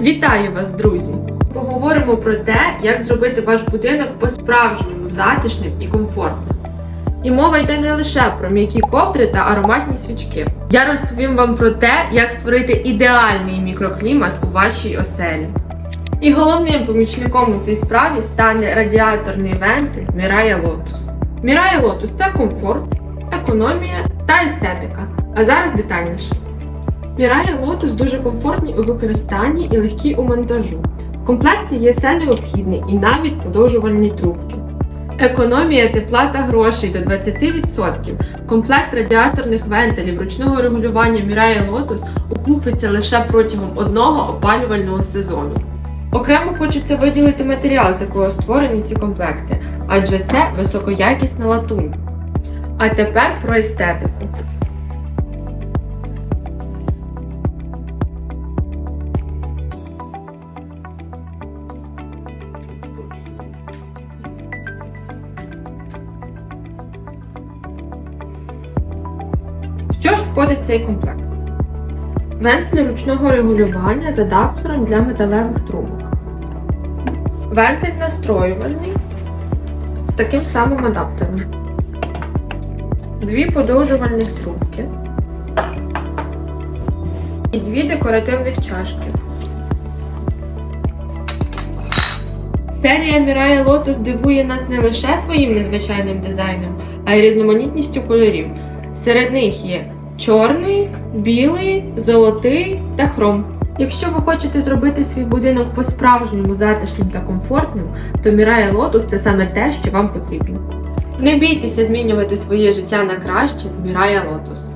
Вітаю вас, друзі! Поговоримо про те, як зробити ваш будинок по-справжньому затишним і комфортним. І мова йде не лише про м'які ковдри та ароматні свічки. Я розповім вам про те, як створити ідеальний мікроклімат у вашій оселі. І головним помічником у цій справі стане радіаторний вентиль Miraya Lotus. Miraya Lotus – це комфорт, економія та естетика. А зараз детальніше. Miraya Lotus дуже комфортні у використанні і легкі у монтажу. В комплекті є все необхідне і навіть подовжувальні трубки. Економія тепла та грошей до 20%. Комплект радіаторних вентилів ручного регулювання Miraya Lotus окупиться лише протягом одного опалювального сезону. Окремо хочеться виділити матеріал, з якого створені ці комплекти, адже це високоякісна латунь. А тепер про естетику. Що ж входить в цей комплект? Вентиль ручного регулювання з адаптером для металевих трубок. Вентиль настроювальний з таким самим адаптером. Дві подовжувальних трубки. І дві декоративних чашки. Серія Miraya Lotus дивує нас не лише своїм незвичайним дизайном, а й різноманітністю кольорів. Серед них є чорний, білий, золотий та хром. Якщо ви хочете зробити свій будинок по-справжньому затишним та комфортним, то Мірає Лотус – це саме те, що вам потрібно. Не бійтеся змінювати своє життя на краще з Мірає Lotus.